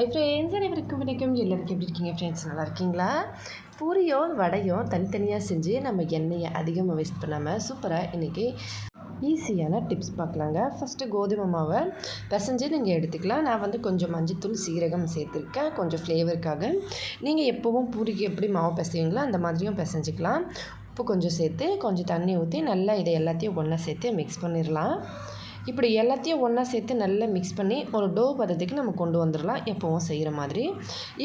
Hi friends அனைவருக்கும் வணக்கம். எல்லாருக்கும் எப்படி இருக்கீங்க? ஃப்ரெண்ட்ஸ் நல்லா இருக்கீங்களா? பூரியோ வடையோ தனித்தனியாக செஞ்சு நம்ம எண்ணெயை அதிகமாக வேஸ்ட் பண்ணாமல் சூப்பராக இன்றைக்கி ஈஸியான டிப்ஸ் பார்க்கலாங்க. ஃபஸ்ட்டு கோதுமை மாவை பிசைஞ்சு நீங்கள் எடுத்துக்கலாம். நான் வந்து கொஞ்சம் மஞ்சத்தூள் சீரகம் சேர்த்துருக்கேன். கொஞ்சம் ஃப்ளேவருக்காக நீங்கள் எப்போவும் பூரிக்கு எப்படி மாவு பிசைவீங்களோ அந்த மாதிரியும் பிசைஞ்சிக்கலாம். உப்பு கொஞ்சம் சேர்த்து கொஞ்சம் தண்ணி ஊற்றி நல்லா இதை எல்லாத்தையும் ஒன்றா சேர்த்து மிக்ஸ் பண்ணிடலாம். இப்படி எல்லாத்தையும் ஒன்றா சேர்த்து நல்லா மிக்ஸ் பண்ணி ஒரு டோ பதத்துக்கு நம்ம கொண்டு வந்துடலாம். எப்போவும் செய்கிற மாதிரி.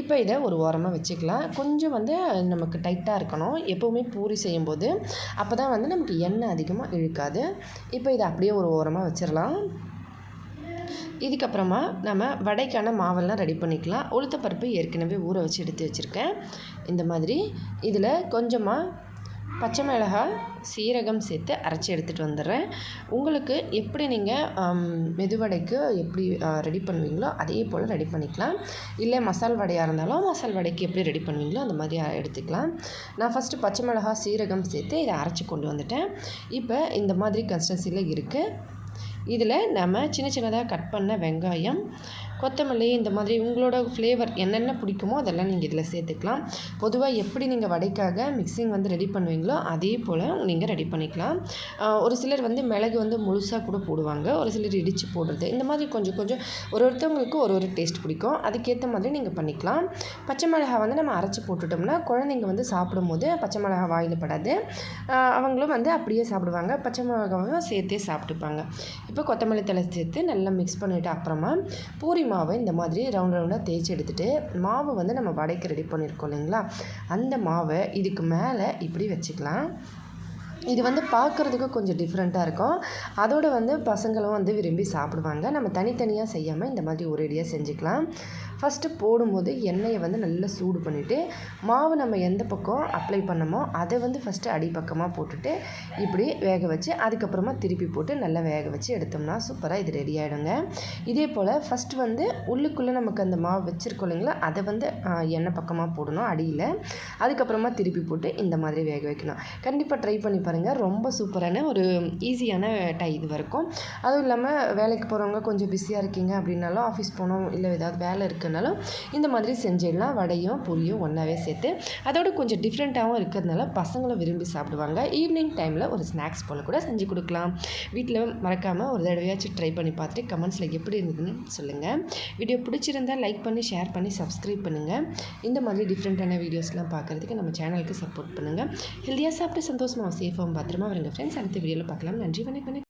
இப்போ இதை ஒரு ஓரமாக வச்சுக்கலாம். கொஞ்சம் வந்து நமக்கு டைட்டாக இருக்கணும். எப்போவுமே பூரி செய்யும்போது அப்போ தான் வந்து நமக்கு எண்ணெய் அதிகமாக இழுக்காது. இப்போ இதை அப்படியே ஒரு ஓரமாக வச்சிடலாம். இதுக்கப்புறமா நம்ம வடைக்கான மாவெல்லாம் ரெடி பண்ணிக்கலாம். உளுத்தப்பருப்பு ஏற்கனவே ஊற வச்சு எடுத்து வச்சுருக்கேன். இந்த மாதிரி இதில் கொஞ்சமாக பச்சை மிளகாய் சீரகம் சேர்த்து அரைச்சி எடுத்துகிட்டு வந்துடுறேன். உங்களுக்கு எப்படி நீங்கள் மெதுவடைக்கு எப்படி ரெடி பண்ணுவீங்களோ அதே போல் ரெடி பண்ணிக்கலாம். இல்லை மசால் வடையாக இருந்தாலும் மசால் வடைக்கு எப்படி ரெடி பண்ணுவீங்களோ அந்த மாதிரி எடுத்துக்கலாம். நான் ஃபஸ்ட்டு பச்சை மிளகாய் சீரகம் சேர்த்து இதை அரைச்சி கொண்டு வந்துட்டேன். இப்போ இந்த மாதிரி கன்சிஸ்டன்சியில் இருக்குது இதில் நம்ம சின்ன சின்னதாக கட் பண்ண வெங்காயம் கொத்தமல்லி இந்த மாதிரி உங்களோட ஃப்ளேவர் என்னென்ன பிடிக்குமோ அதெல்லாம் நீங்கள் இதில் சேர்த்துக்கலாம். பொதுவாக எப்படி நீங்கள் வடைக்காக மிக்சிங் வந்து ரெடி பண்ணுவீங்களோ அதே போல் நீங்கள் ரெடி பண்ணிக்கலாம். ஒரு சிலர் வந்து மிளகு வந்து முழுசாக கூட போடுவாங்க. ஒரு சிலர் இடித்து போடுறது. இந்த மாதிரி கொஞ்சம் கொஞ்சம் ஒரு ஒருத்தவங்களுக்கு ஒரு ஒரு டேஸ்ட் பிடிக்கும். அதுக்கேற்ற மாதிரி நீங்கள் பண்ணிக்கலாம். பச்சை மிளகா வந்து நம்ம அரைச்சி போட்டுட்டோம்னா குழந்தைங்க வந்து சாப்பிடும்போது பச்சை மிளகா வாயில் படாது. அவங்களும் வந்து அப்படியே சாப்பிடுவாங்க. பச்சை மிளகாவும் சேர்த்தே சாப்பிட்டுப்பாங்க. இப்போ கொத்தமல்லி தலை சேர்த்து நல்லா மிக்ஸ் பண்ணிவிட்டு அப்புறமா பூரி மாவை இந்த மாதிரி ரவுண்ட் ரவுண்டாக தேய்ச்சி எடுத்துகிட்டு மாவு வந்து நம்ம வடைக்கு ரெடி பண்ணியிருக்கோம் இல்லைங்களா? அந்த மாவை இதுக்கு மேலே இப்படி வச்சுக்கலாம். இது வந்து பார்க்குறதுக்கு கொஞ்சம் டிஃப்ரெண்ட்டாக இருக்கும். அதோடு வந்து பசங்களும் வந்து விரும்பி சாப்பிடுவாங்க. நம்ம தனித்தனியாக செய்யாமல் இந்த மாதிரி ஒரேடியாக செஞ்சுக்கலாம். ஃபஸ்ட்டு போடும்போது எண்ணெயை வந்து நல்லா சூடு பண்ணிவிட்டு மாவு நம்ம எந்த பக்கம் அப்ளை பண்ணமோ அதை வந்து ஃபஸ்ட்டு அடிப்பக்கமாக போட்டுட்டு இப்படி வேக வச்சு அதுக்கப்புறமா திருப்பி போட்டு நல்லா வேக வச்சு எடுத்தோம்னா சூப்பராக இது ரெடி ஆகிடுங்க இதே போல் ஃபஸ்ட்டு வந்து உள்ளுக்குள்ளே நமக்கு அந்த மாவு வச்சுருக்கோம் இல்லைங்களா அதை வந்து எண்ணெய் பக்கமாக போடணும் அடியில். அதுக்கப்புறமா திருப்பி போட்டு இந்த மாதிரி வேக வைக்கணும். கண்டிப்பாக ட்ரை பண்ணி பாருங்கள் ரொம்ப சூப்பரான ஒரு ஈஸியான டை இது வரைக்கும். அதுவும் இல்லாமல் வேலைக்கு போகிறவங்க கொஞ்சம் பிஸியாக இருக்கீங்க அப்படின்னாலும் ஆஃபீஸ் போகணும் இல்லை ஏதாவது வேலை இருக்குனாலும் இந்த மாதிரி செஞ்சிடலாம். வடையும் பூரியும் ஒன்றாவே சேர்த்து. அதோட கொஞ்சம் டிஃப்ரெண்ட்டாகவும் இருக்கிறதுனால பசங்களும் விரும்பி சாப்பிடுவாங்க. ஈவினிங் டைமில் ஒரு ஸ்நாக்ஸ் போல் கூட செஞ்சு கொடுக்கலாம். வீட்டில் மறக்காமல் ஒரு தடவையாச்சும் ட்ரை பண்ணி பார்த்துட்டு கமெண்ட்ஸில் எப்படி இருந்ததுன்னு சொல்லுங்கள் வீடியோ பிடிச்சிருந்தால் லைக் பண்ணி ஷேர் பண்ணி சப்ஸ்கிரைப் பண்ணுங்கள் இந்த மாதிரி டிஃப்ரெண்ட்டான வீடியோஸ்லாம் பார்க்குறதுக்கு நம்ம சேனலுக்கு சப்போர்ட் பண்ணுங்கள் ஹெல்த்தியாக சாப்பிட்டு சந்தோஷமாக சேஃபாக பத்திரமா வருங்க. ஃப்ரெண்ட்ஸ் அடுத்த வீடியோவில் பார்க்கலாம். நன்றி வணக்கம்.